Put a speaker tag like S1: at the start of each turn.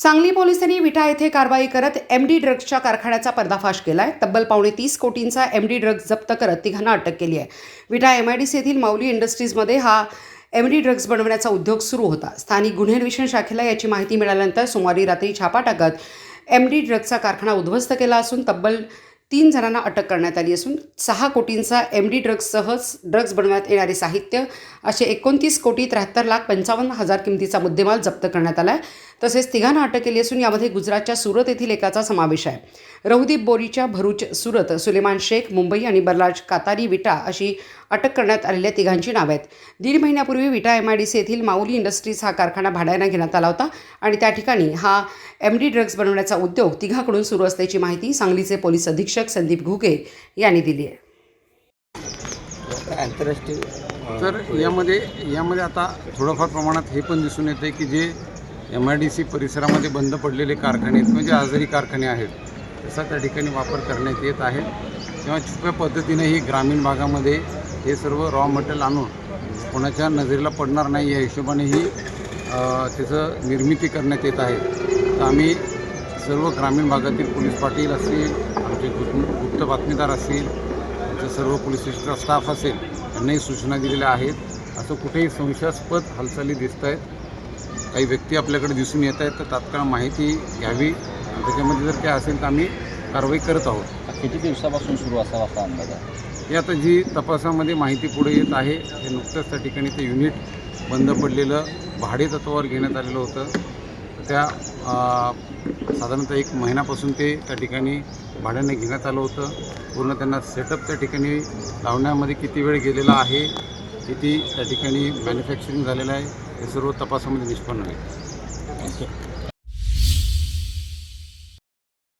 S1: सांगली पोलिसांनी विटा येथे कारवाई करत एम डी ड्रग्सच्या कारखान्याचा पर्दाफाश केला आहे तब्बल पावणे तीस कोटींचा एम डी ड्रग्ज जप्त करत तिघांना अटक केली आहे. Vita M I D C येथील माऊली इंडस्ट्रीजमध्ये हा एम डी ड्रग्ज बनवण्याचा उद्योग सुरू होता. स्थानिक गुन्हे अन्वेषण शाखेला याची माहिती मिळाल्यानंतर सोमवारी रात्री छापा टाकत एम डी ड्रग्जचा कारखाना उद्ध्वस्त केला असून तब्बल तीन जणांना अटक करण्यात आली असून सहा कोटींचा एम डी ड्रग्जसह ड्रग्ज बनवण्यात येणारे साहित्य असे एकोणतीस कोटी त्र्याहत्तर लाख पंचावन्न हजार किमतीचा मुद्देमाल जप्त करण्यात आला आहे तसेच तिघांना अटक केली असून यामध्ये गुजरातच्या सुरत येथील एकाचा समावेश आहे. रहुदीप बोरीच्या भरूच सुरत सुलेमान शेख मुंबई आणि बर्लाज कातारी विटा अशी अटक करण्यात आलेल्या तिघांची नावे आहेत. दीड महिन्यापूर्वी Vita M I D C येथील माऊली इंडस्ट्रीज हा कारखाना भाड्यानं घेण्यात आला होता आणि त्या ठिकाणी हा एम डी ड्रग्ज बनवण्याचा उद्योग तिघाकडून सुरू असल्याची माहिती सांगलीचे पोलीस अधीक्षक संदीप घुगे यांनी दिली आहे.
S2: आंतरराष्ट्रीय
S3: तर यामध्ये यामध्ये आता थोडंफार प्रमाणात हे पण दिसून येतं की जे एम आय डी सी परिसरामध्ये बंद पडलेले कारखाने आहेत म्हणजे आजारी कारखाने आहेत त्याचा त्या ठिकाणी वापर करण्यात येत आहे. किंवा छुप्या पद्धतीने ही ग्रामीण भागामध्ये हे सर्व रॉ मटेरियल आणून कोणाच्या नजरेला पडणार नाही या हिशोबाने ही त्याचं निर्मिती करण्यात येत आहे. तर आम्ही सर्व ग्रामीण भागातील पोलीस पाटील असतील आमचे गुप्त बातमीदार असतील आमचे सर्व पोलीस स्टेशनचा स्टाफ असेल त्यांनाही सूचना दिलेल्या आहेत. असं कुठेही संशयास्पद हालचाली दिसत आहेत काही व्यक्ती आपल्याकडे दिसून येत आहेत तर तात्काळ माहिती घ्यावी. आणि त्याच्यामध्ये जर काय असेल तर आम्ही कारवाई करत आहोत.
S2: किती दिवसापासून सुरू असावा असा अंदाज आहे?
S3: हे आता जी तपासामध्ये माहिती पुढे येत आहे हे नुकतंच त्या ठिकाणी ते युनिट बंद पडलेलं भाडे तत्वावर घेण्यात आलेलं होतं. त्या अं, साधारणतः एक महिन्यापासून ते त्या ठिकाणी भाड्याने घेण्यात आलं होतं. पूर्ण त्यांना सेटअप त्या ठिकाणी लावण्यामध्ये किती वेळ गेलेला आहे किती त्या ठिकाणी मॅन्युफॅक्चरिंग झालेलं आहे हे सर्व तपासामध्ये निष्पन्न होईल
S2: थँक्यू